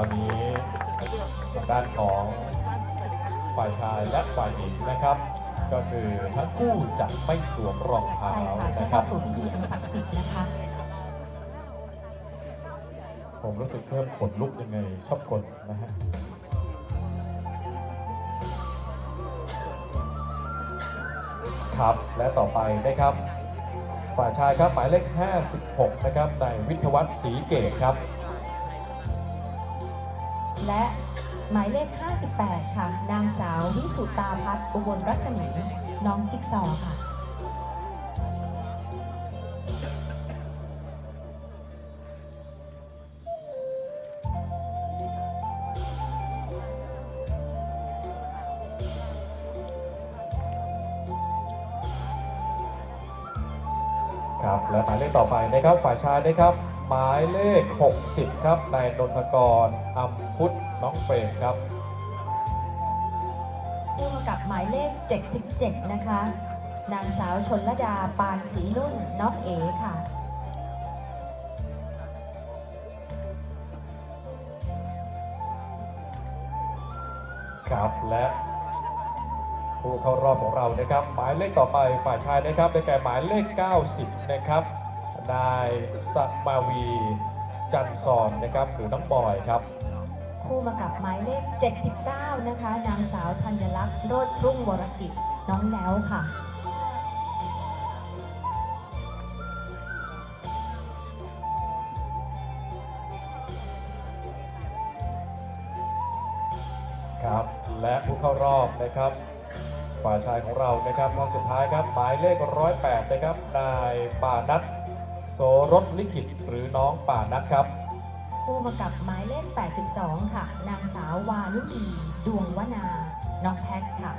อนนี้ทางด้านของฝ่ายชายและฝ่ายหญิงนะครับ ก็คือทั้งคู่จะไม่สวมรองเท้าใช่ค่ะนะคเข้ารับ สู่พิธีอันศักดิ์สิทธิ์นะคะ ผมรู้สึกเพิ่มขนลุกยังไงชอบกดนะฮะครับและต่อไปนะครับ ฝ่ายชายครับหมายเลข 56 นะครับนายวิทยวัฒน์ศรีเกตครับ และหมายเลข 58 ค่ะ นางสาววิสุตาพัฒน์อุบลรัศมีน้องจิ๊กซอค่ะครับและหมายเลขต่อไปนะครับฝ่ายชายนะครับ หมายเลข 60 ครับนายนนทกรอัมพุทธน้องเฟรมครับผู้กำกับหมายเลข 77 นะคะ นางสาวชนลดาปานศรีนุ่นน้องเอ๋ค่ะครับและผู้เข้ารอบของเรานะครับ หมายเลขต่อไปฝ่ายชายนะครับได้แก่หมายเลข 90 นะครับนายสัต มาวีจันทร์ซอนนะครับหรือน้องบอยครับ คู่มากับหมายเลข 79 นะคะ นางสาวธัญลักษณ์โรดรุ่งวรจิต น้องแล้วค่ะ ครับ และผู้เข้ารอบนะครับ ฝ่ายชายของเรานะครับท่านสุดท้ายครับ หมายเลข 108 นะครับ นายป่านัท โสรสลิขิตหรือน้องป่านัทครับคู่มากับหมายเลข 82 ค่ะ นางสาววาลุดีดวงวนา น้องแพ็คค่ะ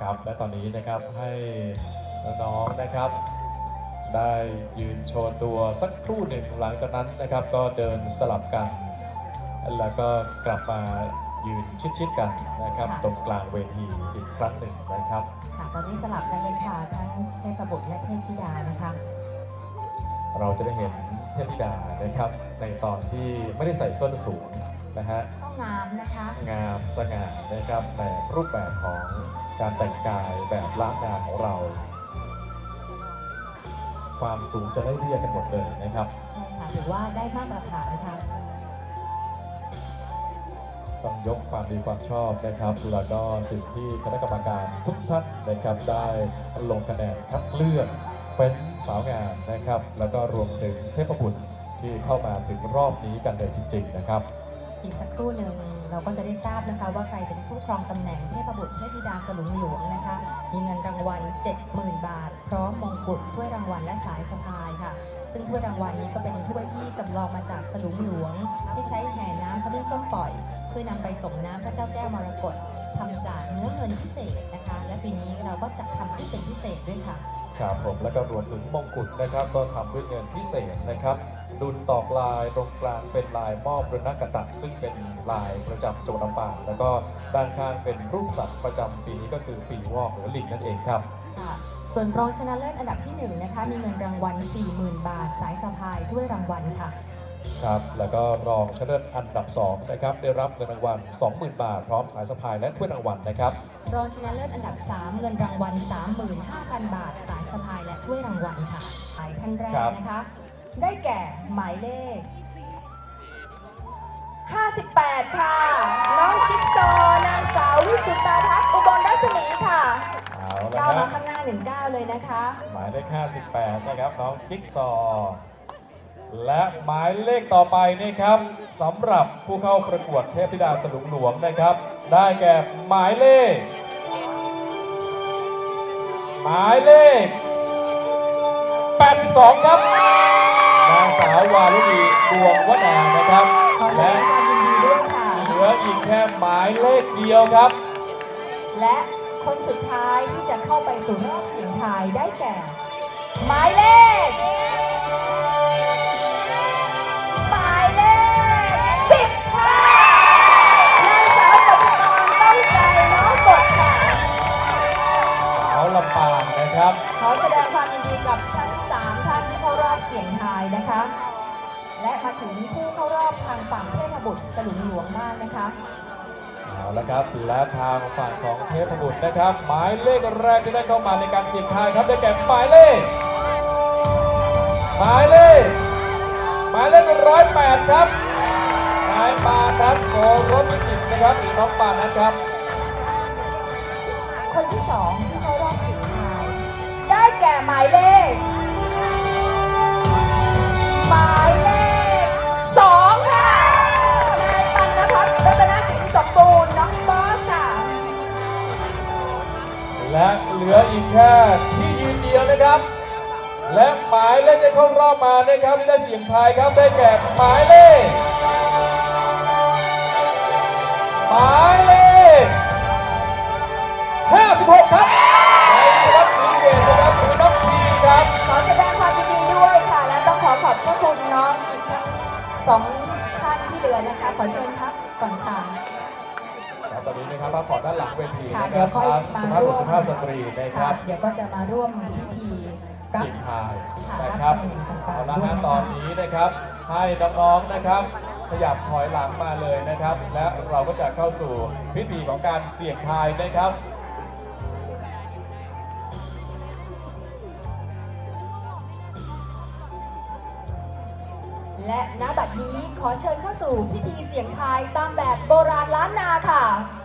ครับ และตอนนี้นะครับให้ น้องๆนะครับ ได้ยืนโชว์ตัวสักครู่หนึ่งหลังจากนั้นนะครับ ก็เดินสลับกัน แล้วก็กลับมายืนชิดๆกันนะครับค่ะตรงกลางเวทีอีกครั้งหนึ่งนะครับ ค่ะตอนนี้สลับกันเลยค่ะทั้งเทพบุตรและเทพธิดานะคะ เราจะได้เห็นเทพธิดานะครับ ในตอนที่ไม่ได้ใส่ส้นสูงนะฮะต้องงามนะคะ งามสง่านะครับในรูปแบบของการแต่งกายแบบล้านนาของเรา ความสูงจะได้เรียกกันหมดเลยนะครับใช่ค่ะถือว่าได้มาตรฐานค่ะต้องยกความดีความชอบนะครับแล้วก็สิ่งที่คณะกรรมการทุกท่านนะครับได้ลงคะแนนคัดเลือกเป็นสาวงามนะครับ แล้วก็รวมถึงเทพบุตรที่เข้ามาถึงรอบนี้กันเลยจริง ๆ นะครับ อีกสักครู่หนึ่งเราก็จะได้ทราบนะคะว่าใครเป็นผู้ครองตำแหน่งเทพบุตรเทพธิดาสลุงหลวงนะคะ มีเงินรางวัล 70,000 บาท พร้อมมงกุฎถ้วยรางวัลและสายสะพายค่ะ ซึ่งถ้วยรางวัลนี้ก็เป็นถ้วยที่จำลองมาจากสลุงหลวง ที่ใช้แห่น้ำพระลื่นส้มปล่อย เพื่อนำไปส่งน้ำพระเจ้าแก้วมรกตทำจากเนื้อเงินพิเศษนะคะ และปีนี้เราก็จัดทำให้เป็นพิเศษด้วยค่ะ ครับผมแล้วก็รวมถึงมงกุฎนะครับก็ทำด้วยเงินพิเศษนะครับดุลตอกลายตรงกลางเป็นลายมอบรณกตะซึ่งเป็นลายประจำจังหวัดลำปางแล้วก็ด้านข้างเป็นรูปสัตว์ประจำปีนี้ก็คือปีวอกหรือลิงนั่นเองครับค่ะส่วนรองชนะเลิศอันดับที่1นะคะมีเงินรางวัล 40,000 บาท สายสะพายถ้วยรางวัลค่ะครับแล้วก็รองชนะเลิศอันดับ2นะครับได้รับเงินรางวัล 20,000 บาท พร้อมสายสะพายและถ้วยรางวัลนะครับ รองชนะเลิศอันดับ 3 เงินรางวัล 35,000 บาท สายสะพายและถ้วยรางวัลค่ะหมายท่านแรกครับนะคะ ได้แก่หมายเลข 58 ค่ะ น้องจิ๊กซอว์นางสาววิสุตตาทัศน์อุบลรัศมีค่ะเอาละก้าวครัมาบข้างหน้าหนึ่งก้าวเลยนะคะ หมายเลข58 นะครับ น้องจิ๊กซอว์และหมายเลขต่อไปนี่ครับสำหรับผู้เข้าประกวดเทพธิดาสลุงหลวงนะครับ ได้แก่หมายเลข หมายเลข 82 ครับ นางสาววารุณีดวงวนานะครับ ขอแสดและงความยินดีด้วยค่ะ เหลืออีกแค่หมายเลขเดียวครับ และคนสุดท้ายที่จะเข้าไปสู่รอบเสียงทายได้แก่ หมายเลข และมาถึงผู้เข้ารอบทางฝั่งเทพบุตรสลุงหลวงบ้างนะคะเอาละครับและทางฝั่งของเทพบุตรนะครับ หมายเลขแรกที่ได้เข้ามาในการเสี่ยงทายครับได้แก่หมายเลขหมายเลขหมายเลขร้อยแปดครับนายปานัทโสรถวิจิตรนะครับหรือน้องปานัทครับ คนที่สองที่เข้ารอบสุดท้ายได้แก่หมายเลข หมายเลขสองค่ะนายปันนพัฒน์รัตนสินสมบูรณ์น้องบอสค่ะ และเหลืออีกแค่ที่ยืนเดียวนะครับ และหมายเลขที่เข้ารอบมานะครับที่ได้เสียงทายครับได้แก่หมายเลขหมายเลข56 ครับ องขอขอบพระคุณน้องอีกทั้งสองท่านที่เหลือนะคะ ขอเชิญครับก่อนค่ะ ครับตอนนี้นะครับพักผ่อนด้านหลังเวทีค่ะนะคเดี๋ยรัวบค่อยทั้งมาสุภาพบุรุษสุภาพสตรีนะคค่ะ รับ เดี๋ยวก็จะมาร่วมพิธีรับ สิ่งทายค่ะนะครับรับเอาตำละแหน่ฮะงต่างๆตอนนี้นะครับ ให้น้องๆนะครับ ขยับถอยหลังมาเลยนะครับ และเราก็จะเข้าสู่พิธีของการเสี่ยงทายนะครับ และณบัดนี้ขอเชิญเข้าสู่พิธีเสี่ยงทายตามแบบโบราณล้านนาค่ะและ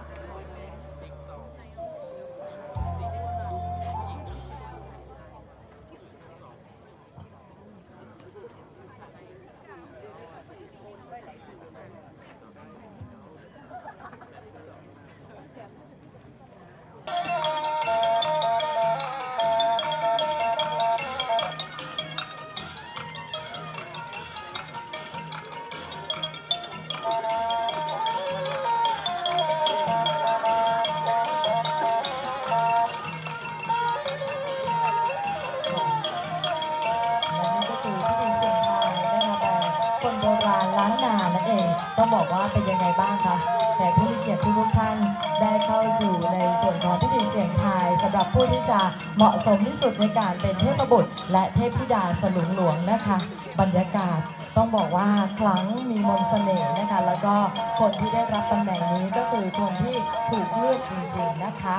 ต้องบอกว่าเป็นยังไงบ้างคะแขกผู้มีเกียรติทุกท่านได้เข้าอยู่ในส่วนของพิธีเสียงทายสำหรับผู้ที่จะเหมาะสมที่สุดในการเป็นเทพบุตร และเทพธิดาสลุงหลวงนะคะ บรรยากาศต้องบอกว่าครั้งมีมนต์เสน่ห์นะคะ แล้วก็คนที่ได้รับตำแหน่งนี้ก็คือคนที่ถูกเลือกจริงๆนะคะ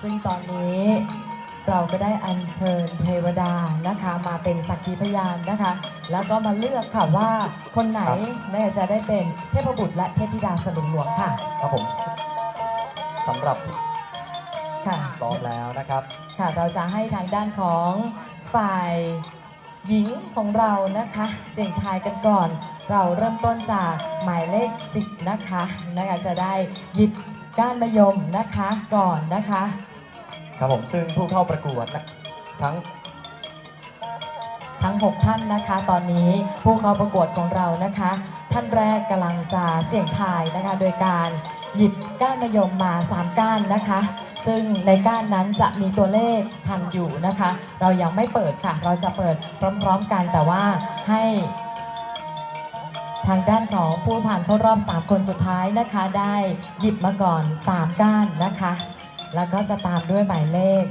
ซึ่งตอนนี้ เราก็ได้อัญเชิญเทวดานะคะ มาเป็นสักขีพยานนะคะ แล้วก็มาเลือกค่ะว่าคนไหนแม่จะได้เป็นเทพบุตรและเทพธิดาสลุงหลวงค่ะ ครับผมสำหรับค่ะพร้อมแล้วนะครับ ค่ะเราจะให้ทางด้านของฝ่ายหญิงของเรานะคะ เสี่ยงทายกันก่อน เราเริ่มต้นจากหมายเลข10นะคะนะคะจะได้หยิบก้านมะยมนะคะก่อนนะคะ ครับผมซึ่งผู้เข้าประกวดนะทั้งทั้ง 6 ท่านนะคะ ตอนนี้ผู้เข้าประกวดของเรานะคะ ท่านแรกกำลังจะเสี่ยงทายนะคะ โดยการหยิบก้านมะยมมา 3 ก้านนะคะ ซึ่งในก้านนั้นจะมีตัวเลขพันอยู่นะคะ เรายังไม่เปิดค่ะ เราจะเปิดพร้อมๆกันแต่ว่าให้ทางด้านของผู้ผ่านเข้ารอบ 3 คนสุดท้ายนะคะ ได้หยิบมาก่อน 3 ก้านนะคะ แล้วก็จะตามด้วยหมายเลข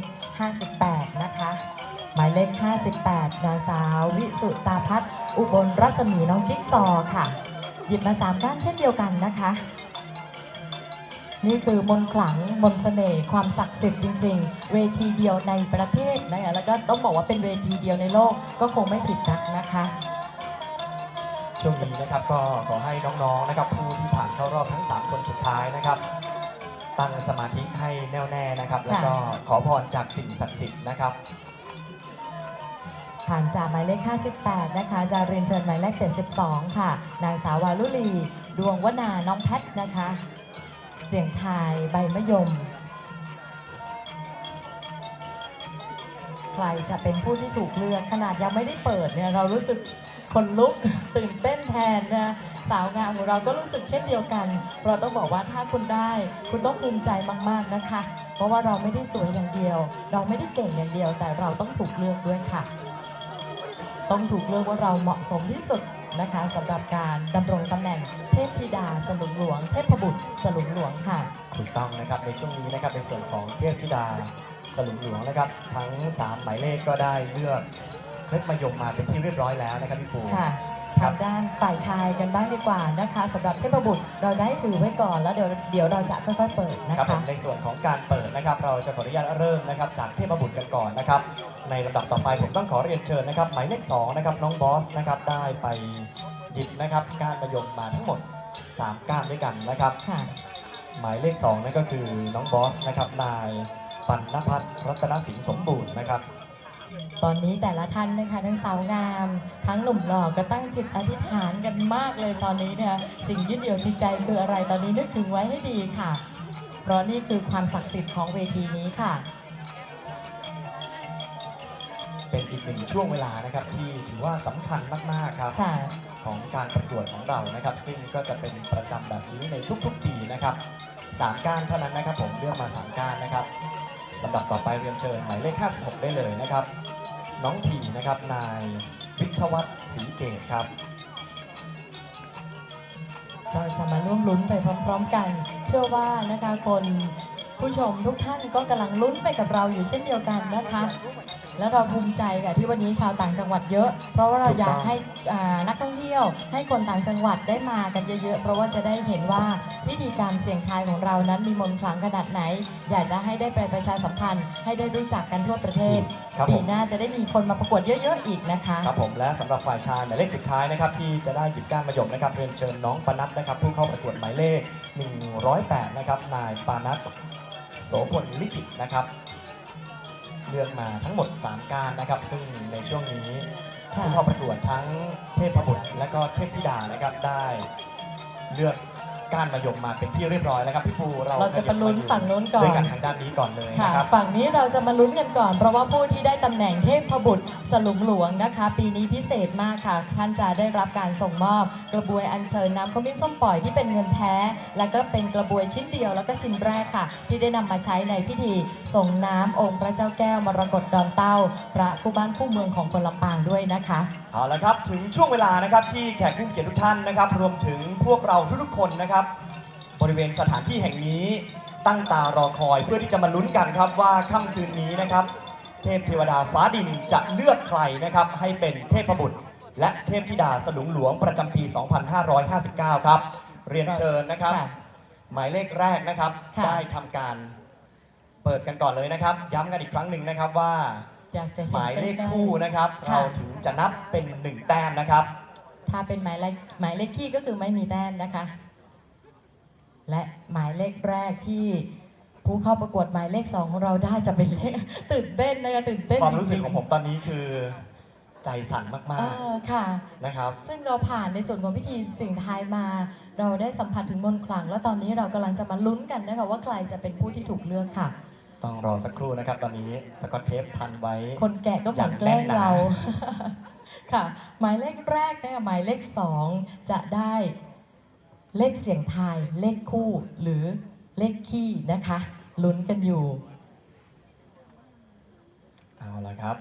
58 นะคะ หมายเลข 58นางสาววิสุตาพัฒน์อุบลรัศมีน้องจิ๊กซอว์ค่ะ หยิบมา3ก้านเช่นเดียวกันนะคะ นี่คือมนขลังมนต์เสน่ห์ความศักดิ์สิทธิ์จริง ๆ เวทีเดียวในประเทศนะคะแล้วก็ต้องบอกว่าเป็นเวทีเดียวในโลกก็คงไม่ผิดนักนะคะช่วงนี้นะครับก็ขอให้น้องๆนะครับผู้ที่ผ่านเข้ารอบทั้ง 3 คนสุดท้ายนะครับ ตั้งสมาธิให้แน่วแน่นะครับ แล้วก็ขอพรจากสิ่งศักดิ์สิทธิ์นะครับผ่านจากหมายเลข 58 นะคะ จะเรียนเชิญหมายเลข 72 ค่ะ นางสาววาลุลี ดวงวนา น้องแพทนะคะ เสียงทายใบมะยม ใครจะเป็นผู้ที่ถูกเลือก ขนาดยังไม่ได้เปิดเนี่ย เรารู้สึกคนลุกตื่นเต้นแทนนะ สาวงามของเราก็รู้สึกเช่นเดียวกัน เราต้องบอกว่าถ้าคุณได้ คุณต้องภูมิใจมากๆนะคะ เพราะว่าเราไม่ได้สวยอย่างเดียว เราไม่ได้เก่งอย่างเดียว แต่เราต้องถูกเลือกด้วยค่ะ ต้องถูกเลือกว่าเราเหมาะสมที่สุดนะคะสำหรับการดำรงตำแหน่งเทพธิดาสลุงหลวง เทพบุตรสลุงหลวงค่ะ ถูกต้องนะครับในช่วงนี้นะครับในส่วนของเทพธิดาสลุงหลวงนะครับ ทั้ง 3 หมายเลขก็ได้เลือกเพชรมายมมาเป็นที่เรียบร้อยแล้วนะครับพี่ปูค่ะครั ทาบงด้านฝ่ายชายกันบ้างดีกว่านะคะสำหรับเทพบุตรเราจะให้ถือไว้ก่อนแล้วเดี๋ยวเดี๋ยวเราจะค่อยๆเปิดนะครับผมคะในส่วนของการเปิดนะครับ เราจะขออนุญาตเริ่มนะครับจากเทพบุตรกันก่อนนะครับ ในลำดับต่อไปผมต้องขอเรียนเชิญนะครับ หมายเลข2นะครับน้องบอสนะครับได้ไปหยิบนะครับก้านมะยมมาทั้งหมด3ก้านด้วยกันนะครับ ค่ะ หมายเลข2นั่นก็คือน้องบอสนะครับนายปัณณพัฒน์รัตนสิงห์สมบูรณ์นะครับ ตอนนี้แต่ละท่านนะคะทั้งสาวงาม ทั้งหนุ่มหล่อก็ตั้งจิตอธิษฐานกันมากเลยตอนนี้เนี่ยสิ่งยึดเหนี่ยวจิตใจคืออะไรตอนนี้นึกถึงไว้ให้ดีค่ะ เพราะนี่คือความศักดิ์สิทธิ์ของเวทีนี้ค่ะ เป็นอีกหนึ่งช่วงเวลานะครับที่ถือว่าสำคัญมากๆครับ ค่ะ ของการประกวดของเรานะครับ ซึ่งก็จะเป็นประจำแบบนี้ในทุกๆปีนะครับสามก้านเท่านั้นนะครับผมเลือกมาสามก้านนะครับลำดับต่อไปเรียนเชิญหมายเลข 56 ได้เลยนะครับ น้องถีนะครับ นายวิทวัฒน์ศรีเกตครับ เราจะมาร่วมลุ้นไปพร้อมๆกัน เชื่อว่านะคะคนผู้ชมทุกท่านก็กำลังลุ้นไปกับเราอยู่เช่นเดียวกันนะคะ และเราภูมิใจค่ะที่วันนี้ชาวต่างจังหวัดเยอะ เพราะว่าเราถูกต้องอยากให้อ่านักท่องเที่ยว ให้คนต่างจังหวัดได้มากันเยอะๆ เพราะว่าจะได้เห็นว่าพิธีการเสี่ยงทายของเรานั้นมีมนต์ขลังขนาดไหน อยากจะให้ได้ไปประชาสัมพันธ์ ให้ได้รู้จักกันทั่วประเทศครับปีผม หน้าจะได้มีคนมาประกวดเยอะๆอีกนะคะ ครับผมและสำหรับฝ่ายชายหมายเลขสุดท้ายนะครับที่จะได้หยิบก้านมะยมนะครับเรียนเชิญน้องปนัดนะครับผู้เข้าประกวดหมายเลข 108 นะครับนายปานัทโสพลลิขิตนะครับ เลือกมาทั้งหมด 3ก้านนะครับ ซึ่งในช่วงนี้ค่ะผู้เข้าประกวดทั้งเทพบุตรและก็เทพธิดานะครับได้เลือก ก้านมะยมมาเป็นที่เรียบร้อยแล้วครับพี่ปูเราเราจะมาลุ้นฝั่งนู้นก่อนด้วยกันทางด้านนี้ก่อนเลยค่ะนะครับ ฝั่งนี้เราจะมาลุ้นกันก่อน เพราะว่าผู้ที่ได้ตำแหน่งเทพบุตรสลุงหลวงนะคะ ปีนี้พิเศษมากค่ะ ท่านจะได้รับการส่งมอบ กระบวยอัญเชิญน้ำขมิ้นส้มปล่อยที่เป็นเงินแท้ และก็เป็นกระบวยชิ้นเดียวแล้วก็ชิ้นแรกค่ะ ที่ได้นำมาใช้ในพิธีส่งน้ำองค์พระเจ้าแก้วมรกตดอนเต้า พระคู่บ้านคู่เมืองของคนลำปางด้วยนะคะ เอาละครับ ถึงช่วงเวลานะครับที่แขกผู้มีเกียรติทุกท่านนะครับ รวมถึงพวกเราทุกๆคนนะครับ บริเวณสถานที่แห่งนี้ ตั้งตารอคอยเพื่อที่จะมาลุ้นกันครับว่าค่ำคืนนี้นะครับ เทพเทวดาฟ้าดินจะเลือกใครนะครับให้เป็นเทพบุตร และเทพธิดาสลุงหลวงประจำปี 2559 ครับ เรียนเชิญนะครับค่ะหมายเลขแรกนะครับ ค่ะ ได้ทำการเปิดกันก่อนเลยนะครับ ย้ำกันอีกครั้งหนึ่งนะครับว่า อยากจะเห็นหมายเลขใกล้ๆ คู่นะครับ ค่ะ เราถึงจะนับเป็นหนึ่งแต้มนะครับ ถ้าเป็นหมายเลขหมายเลขที่ก็คือไม่มีแต้มนะคะ และหมายเลขแรกที่ผู้เข้าประกวดหมายเลขสองของเราได้จะเป็นเลขตื่นเต้นนะคะตื่นเต้นความรู้สึกจของผมตอนนี้คือใจสั่นเอมากอค่ะๆนะครับ ซึ่งเราผ่านในส่วนของพิธีสิ่งทายมา เราได้สัมผัสถึงมนต์ขลัง แล้วตอนนี้เรากำลังจะมาลุ้นกันนะคะว่าใครจะเป็นผู้ที่ถูกเลือกค่ะ ต้องรอสักครู่นะครับ ตอนนี้สกอตเทปพันไว้ คนแก่ก็เหมือนแกล้งเรา ค่ะ หมายเลขแรกนะคะหมายเลขสองจะได้ เลขเสียงทาย เลขคู่ หรือเลขคี่นะคะ ลุ้นกันอยู่ เอาละครับ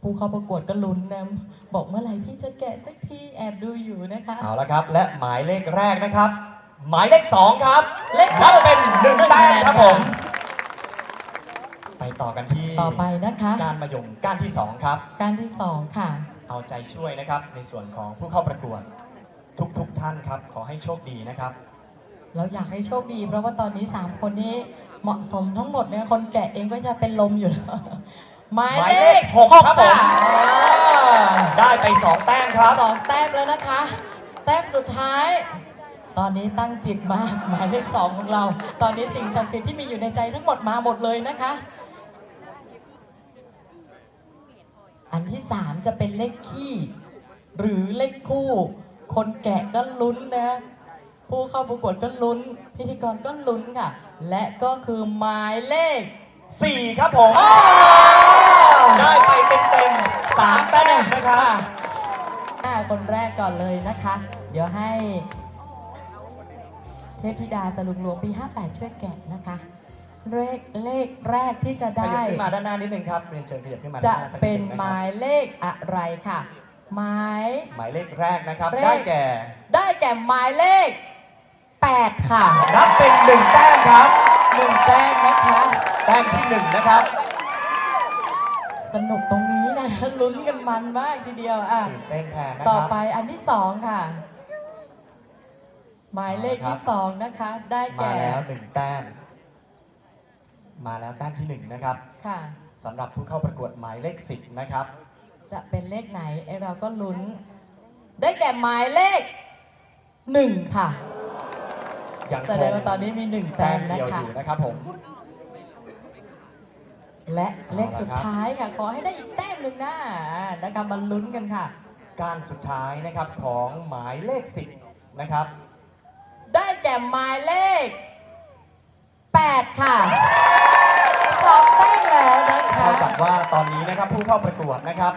ผู้เข้าประกวดก็ลุ้นนะบอกเมื่อไหร่พี่จะแกะสักทีแอบดูอยู่นะคะเอาละครับ และหมายเลขแรกนะครับ หมายเลขสองครับเลขนับเป็นหนึ่งแต้มครับผม ไปต่อกันที่ต่อไปนะคะ การมายมก้านที่สองครับ การที่สองค่ะ เอาใจช่วยนะครับในส่วนของผู้เข้าประกวด ทุกๆท่านครับ ขอให้โชคดีนะครับ เราอยากให้โชคดี เพราะว่าตอนนี้ 3 คนนี้เหมาะสมทั้งหมดเนี่ยคนแกะเองก็จะเป็นลมอยู่แล้วหมายหมายเลเลขขหกครับผมได้ไปสองแต้มครับ สองแต้มแล้วนะคะ แต้มสุดท้าย ตอนนี้ตั้งจิตมากหมายเลขสองของเรา ตอนนี้สิ่งศักดิ์สิทธิ์ที่มีอยู่ในใจทั้งหมดมาหมดเลยนะคะ อันที่สามจะเป็นเลขขี้ หรือเลขคู่ คนแกะก็ลุ้นนะผู้เข้าประกวดก็ลุ้น พิธีกรก็ลุ้นค่ะ และก็คือหมายเลขสี่ครับผมได้ไปเต็มๆสามแต้มนะครับอ่าคนแรกก่อนเลยนะคะ เดี๋ยวให้ เทพธิดาสลุงหลวงปี 58 ช่วยแกะนะคะเลขเลขแรกที่จะขได้ยับขึ้นมาด้านหน้านิดนึงครับเรียนเชิญขยับขึ้นมาด้าจะนหน้าสักเป็ดนงะครับหมายเลขอะไรค่ะ หมายหมายเลขแรกนะครับเลขได้แก่ ได้แก่หมายเลข 8 ค่ะนับเป็นหนึ่งแต้มครับหนึ่งแต้มนะคะแต้มที่หนึ่งนะครับ สนุกตรงนี้นะลุ้นกันมันมากทีเดียวอะตื่นเต้นแทนนะต่อครับไปอันที่สองค่ะ หมายเลขครัที่บสองนะคะ ได้มาแก่แล้วหนึ่งแต้ม มาแล้วแต้มที่หนึ่งนะครับค่ะ สำหรับผู้เข้าประกวดหมายเลขสิบนะครับ จะเป็นเลขไหนไอเราก็ลุ้น ได้แก่หมายเลขหนึ่งค่ะยังแสคดงงว่าตอนนี้มีหนึ่งแต้แต้มมนะเดียวอคะยู่นะครับผม และเลขเอาละครับสุดท้ายค่ะ ขอให้ได้อีกแต้มหนึ่งนะนะคะมาลุ้นกันค่ะ การสุดท้ายนะครับของหมายเลขสิบนะครับ ได้แก่หมายเลข 8 ค่ะสองแต้มแล้วนะคะเท่ากับว่าตอนนี้นะครับผู้เข้าประกวดนะครับ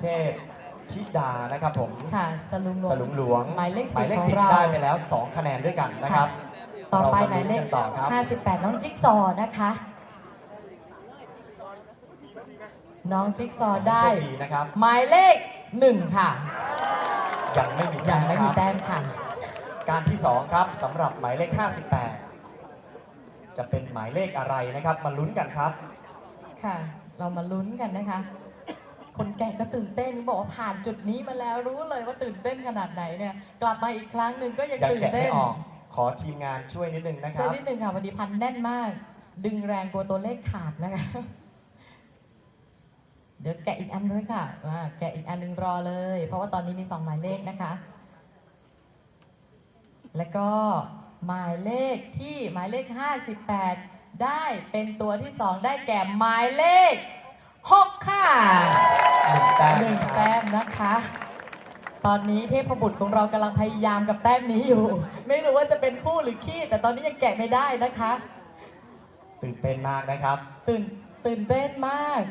เทพธิดานะครับผมค่ะสลุงหลวสงลุงหลวงหมายเลขหมายเลข10สิบของเราได้ไปแล้ว 2 คะแนนด้วยกันนะครับ ต่อไปเราหมายเลขนต่อครับ58 น้องจิ๊กซอว์นะคะ น้องจิ๊กซอว์ได้โชคดีนะครับหมายเลข1ค่ะยังไม่มียังไม่มีครับแต้มค่ะการที่ 2 ครับสำหรับหมายเลข 58 จะเป็นหมายเลขอะไรนะครับ มาลุ้นกันครับ ค่ะ เรามาลุ้นกันนะคะ คนแก่ก็ตื่นเต้นบอกว่าผ่านจุดนี้มาแล้วรู้เลยว่าตื่นเต้นขนาดไหนเนี่ยกลับมาอีกครั้งหนึ่งก็ยังยังตื่นแกะเต้ไม่นออก ขอทีมงานช่วยนิดนึงนะคช่วยรับนิดนึงค่ะวันนี้พันแน่นมาก ดึงแรงกลัวตัวเลขขาดนะคะเดี๋ยวแกะอีกอันด้วยค่ะอ่าแกะอีกอันหนึงรอเลย เพราะว่าตอนนี้มีสองหมายเลขนะคะ แล้วก็หมายเลขที่หมายเลข 58 ได้เป็นตัวที่สองได้แก่หมายเลข 6ค่ะหนึ่งแต้มหนึ่งนะครับแต้มนะคะ ตอนนี้เทพบุตรของเรากำลังพยายามกับแต้มนี้อยู่ ไม่รู้ว่าจะเป็นคู่หรือขี้แต่ตอนนี้ยังแกะไม่ได้นะคะ ตื่นเต้นมากนะครับ ตื่นตื่นเต้นมาก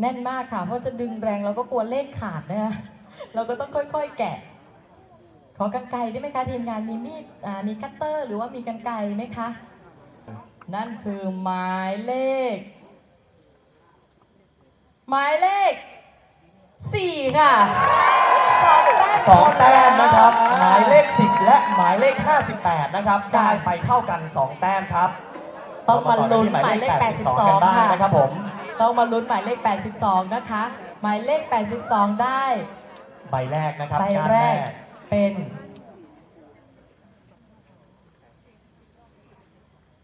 แน่นมากค่ะ เพราะจะดึงแรงเราก็กลัวเลขขาดนะคะเราก็ต้องค่อยๆ แกะ ขอกันไกรได้ไหมคะทีมงานมีมีดอ่ามีคัตเตอร์ หรือว่ามีกันไกรไหมคะ นั่นคือหมายเลข หมายเลขสี่ค่ะสองแต้มสองแต้มนะครับอ่หมายเลข10และหมายเลข58นะครับ ได้ไปเท่ากัน2แต้มครับต้องมาลุ้นเรหมายเลข 82 กันบ้าง82ค่ะนะครับผม ต้องมาลุ้นหมายเลข 82 นะคะ หมายเลข 82 ได้ ใบแรกนะครับใบการแรแรกกเป็น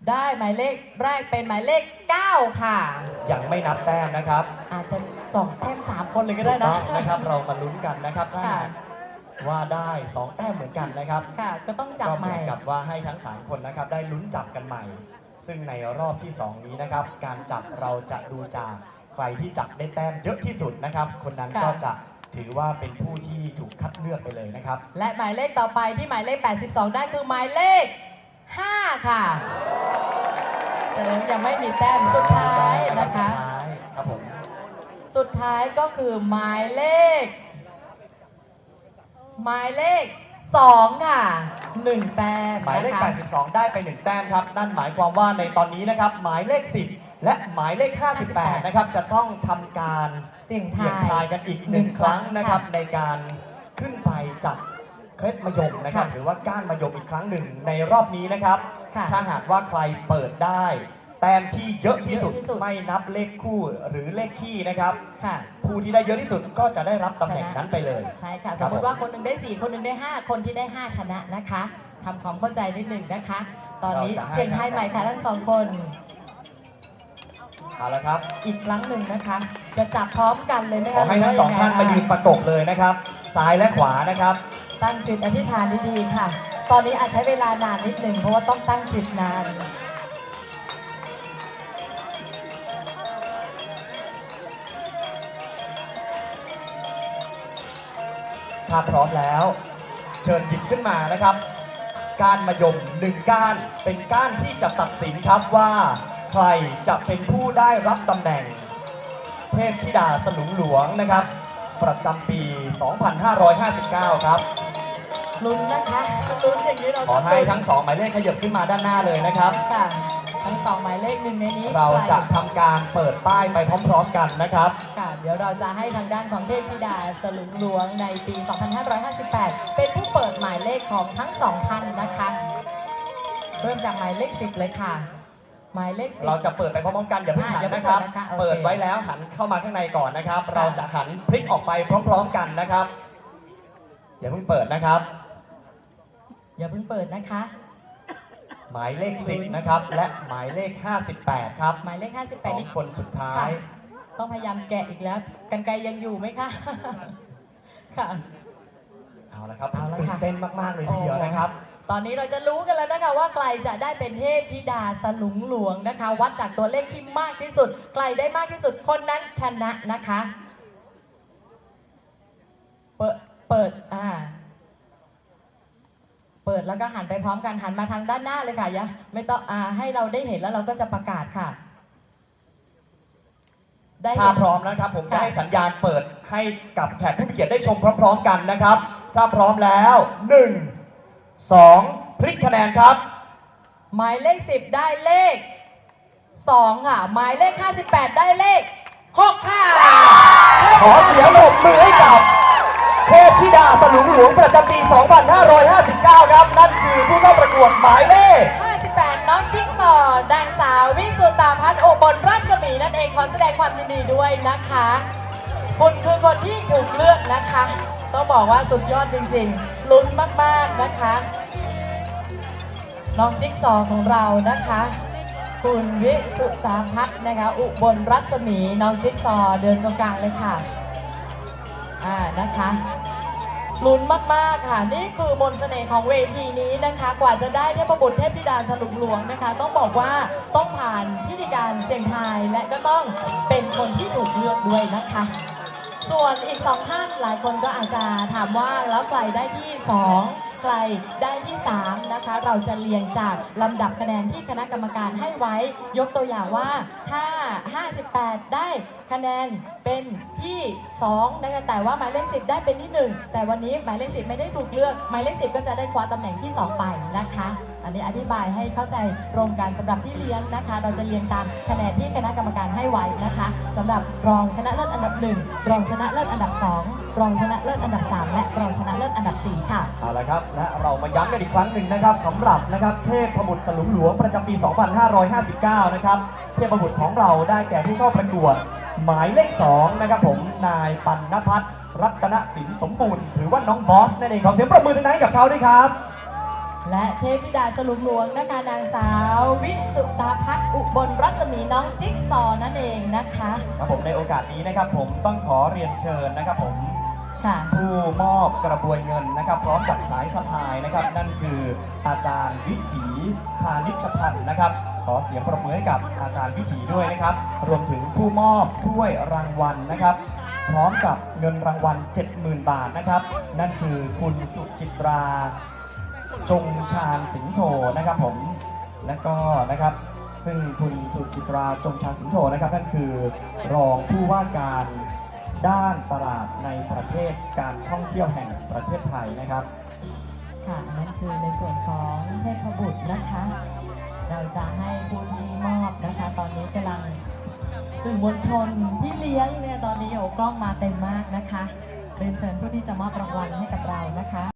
ได้หมายเลขแรกเป็นหมายเลข 9 ค่ะ ยังไม่นับแต้มนะครับอาจจะสองแต้มสามคนเลยก็ถูได้กนะต้องนะครับ เรามาลุ้นกันนะครับถ้าค่ะ ว่าได้2แต้มเหมือนกันนะครับ ค่ะ ก็ต้องจับก็ใหเหมืม่อนกับว่าให้ทั้ง 3 คนนะครับได้ลุ้นจับกันใหม่ ซึ่งในรอบที่ 2 นี้นะครับ การจับเราจะดูจากใครที่จับได้แต้มเยอะที่สุดนะครับ คนนั้นค่ะ ก็จะถือว่าเป็นผู้ที่ถูกคัดเลือกไปเลยนะครับ และหมายเลขต่อไปที่หมายเลข 82 ได้คือหมายเลข 5 ค่ะ แสดงยังไม่มีแต้มสุดท้ายนะคะสุดท้ายครับผมสุดท้ายก็คือหมายเลข หมายเลข2ค่ะ1แต้มหมายเลข นะคะ82 ได้ไป 1 แต้มครับ นั่นหมายความว่าในตอนนี้นะครับ หมายเลข 10 และหมายเลข 58 นะครับ จะต้องทำการเสี่ยงเสี่ยงทาทายย กันอีกหนึ่งหนึ่งครั้งครั้งนะครับค่ะในการขึ้นไปจับเคล็ดมะยมนะครับ ค่ะ หรือว่าก้านมะยมอีกครั้งหนึ่งในรอบนี้นะครับ ค่ะถ้าหากว่าใครเปิดได้ แต้มที่เยอะที่สุดเยอะที่สุด ไม่นับเลขคู่หรือเลขคี่นะครับค่ะผู้ที่ได้เยอะที่สุดก็จะได้รับตำแหน่งชนะนั้นไปเลย ใช่ค่ะคสรัมบมติว่าคนหนึ่งได้ 4 คนหนึ่งได้ 5 คนที่ได้ 5 ชนะนะคะทำความเข้าใจนิดหนึ่งนะคะ ตอนนี้เราจะให้ เสียงทายใหม่ค่ะทั้งสองคน เอาละครับ อีกครั้งหนึ่งนะคะ จะจับพร้อมกันเลยไหมขอคะให้ทั้งสองท่านมายืนประกบเลยนะครับ ซ้ายและขวานะครับ ตั้งจิตอธิษฐานดีๆค่ะ ตอนนี้อาจใช้เวลานานนิดหนึ่งเพราะว่าต้องตั้งจิตนานถ้าพร้อมแล้ว เชิญหยิบขึ้นมานะครับ ก้านมะยมหนึ่งก้านเป็นก้านที่จะตัดสินครับว่า ใครจะเป็นผู้ได้รับตำแหน่ง เทพธิดาสลุงหลวงนะครับ ประจำปี 2559 ครับ ลุ้นนะคะลุ้นอย่างนี้เราขอต้องให้ลุ้นทั้งสองหมายเลขขยับขึ้นมาด้านหน้าเลยนะครับ ค่ะทั้งสองหมายเลขหนึ่งในนี้เราจะใคทำการเปิดป้ายไปพร้อมๆกันนะครับ ค่ะ เดี๋ยวเราจะให้ทางด้านของเทพธิดาสลุงหลวงในปี 2558 เป็นผู้เปิดหมายเลขของทั้งสองท่านนะคะ เริ่มจากหมายเลข 10 เลยค่ะ หมายเลขสิบเราจะเปิดไปพร้อมๆกันอย่าเพิ่งอะหันอย่าเพิ่งนะครับเปิดนะคะโอเค เปิดไว้แล้วหันเข้ามาข้างในก่อนนะครับค่ะเราจะหันพลิกออกไปพร้อม ๆกันนะครับอย่าเพิ่งเปิดนะครับ อย่าเพิ่งเปิดนะคะ หมายเลข 10 นะครับ และหมายเลข 58 ครับหมายเลข สอ58งนี่คนสุดท้ายต้องพยายามแกะอีกแล้ว กันไกรยังอยู่ไหมคะ ค่ะ เอาละครับเอาละตื่นค่ะ เต้นมาก ๆ เลยทีเดียวโอ้นะครับ ตอนนี้เราจะรู้กันแล้วนะคะว่าใครจะได้เป็นเทพธิดาสลุงหลวงนะคะ วัดจากตัวเลขที่มากที่สุด ใครได้มากที่สุดคนนั้นชนะนะคะ เปิดเปิดอ่า เปิดแล้วก็หันไปพร้อมกันหันมาทางด้านหน้าเลยค่ะอย่าไม่ต้องอ่าให้เราได้เห็นแล้วเราก็จะประกาศค่ะ ได้ถ้าเห็น พร้อมแล้วครับ ผมจะค่ะให้สัญญาณเปิดให้กับแขกผู้มีเกียรติได้ชมพร้อม ๆ กันนะครับ ถ้าพร้อมแล้ว 1 2 พลิกคะแนนครับ หมายเลข 10 ได้เลข 2 ค่ะ หมายเลข 58 ได้เลข 6 ค่ะขอเสียงปรบมือให้กับ เทพธิดาสลุงหลวงประจำปี 2559 ครับ นั่นคือผู้เข้าประกวดหมายเลข 58 น้องจิ๊กซอว์นางสาววิสุตาพัฒน์โอบนราชมีนั่นเองขอแสดงความยินดีด้วยนะคะ คุณคือคนที่ถูกเลือกนะคะ ต้องบอกว่าสุดยอดจริงๆ ลุ้นมากๆนะคะ น้องจิ๊กซอว์ของเรานะคะคุณวิสุตาพัฒน์นะคะ อุบลรัศมี น้องจิ๊กซอว์เดินตรงกลางเลยค่ะ อ่านะคะลุ้นมาก ๆ ค่ะ นี่คือมนต์เสน่ห์ของเวทีนี้นะคะ กว่าจะได้เทพบุตรเทพธิดาสรุปหลวงนะคะ ต้องบอกว่าต้องผ่านพิธีการเสี่ยงทายและก็ต้องเป็นคนที่ถูกเลือกด้วยนะคะ ส่วนอีกสองท่านหลายคนก็อาจจะถามว่าแล้วใครได้ที่สอง ไกลได้ที่ 3 นะคะ เราจะเรียงจากลำดับคะแนนที่คณะกรรมการให้ไว้ ยกตัวอย่างว่าถ้า58 ได้คะแนนเป็นที่2นะคะแต่ว่าหมายเลข 10 ได้เป็นที่ 1 แต่วันนี้หมายเลข 10 ไม่ได้ถูกเลือก หมายเลข 10 ก็จะได้คว้าตำแหน่งที่ 2 ไปนะคะ อันนี้อธิบายให้เข้าใจตรงกันสำหรับที่เลี้ยงนะคะ เราจะเรียงตามคะแนนที่คณะกรรมการให้ไว้นะคะสำหรับรองชนะเลิศอันดับ 1 รองชนะเลิศอันดับ 2 รองชนะเลิศอันดับ 3 และรองชนะเลิศอันดับ 4 ค่ะเอาละครับและเรามาย้ำกันอีกครั้งหนึ่งนะครับสำหรับนะครับเทพบุตรสลุงหลวงประจำปี 2559 นะครับเทพบุตรของเราได้แก่ผู้เข้าประกวดหมายเลข2นะครับผมนายปันนพัฒรัตนสินสมบูรณ์หรือว่าน้องบอสนั่นเองขอเสียงปรบมือดังๆกับเขาด้วยครับ และเทพธิดาสลุงหลวงนะคะนางสาว วิสุตาพัฒน์อุบลรัศมีน้องจิ๊กซอนั่นเองนะคะครับผมในโอกาสนี้นะครับผมต้องขอเรียนเชิญนะครับผมค่ะ ผู้มอบกระบวยเงินนะครับ พร้อมกับสายสะพายนะครับ นั่นคืออาจารย์วิถีพานิชพันธ์นะครับ ขอเสียงปรบมือให้กับอาจารย์วิถีด้วยนะครับ รวมถึงผู้มอบถ้วยรางวัลนะครับ พร้อมกับเงินรางวัล 70,000 บาทนะครับ นั่นคือคุณสุจิตรา จงชาญสิงโทนะครับผม และก็นะครับ ซึ่งคุณสุจิตราจงชาญสิงโทนะครับนั่นคือรองผู้ว่าการด้านตลาดในประเทศการท่องเที่ยวแห่งประเทศไทยนะครับ ค่ะนั่นคือในส่วนของเทพบุตรนะคะ เราจะให้ผู้ที่มอบนะคะ ตอนนี้กำลังสื่อมวลชนที่เลี้ยงเนี่ยตอนนี้โอ้กล้องมาเต็มมากนะคะเรียนเชิญผู้ที่จะมอบรางวัลให้กับเรานะคะ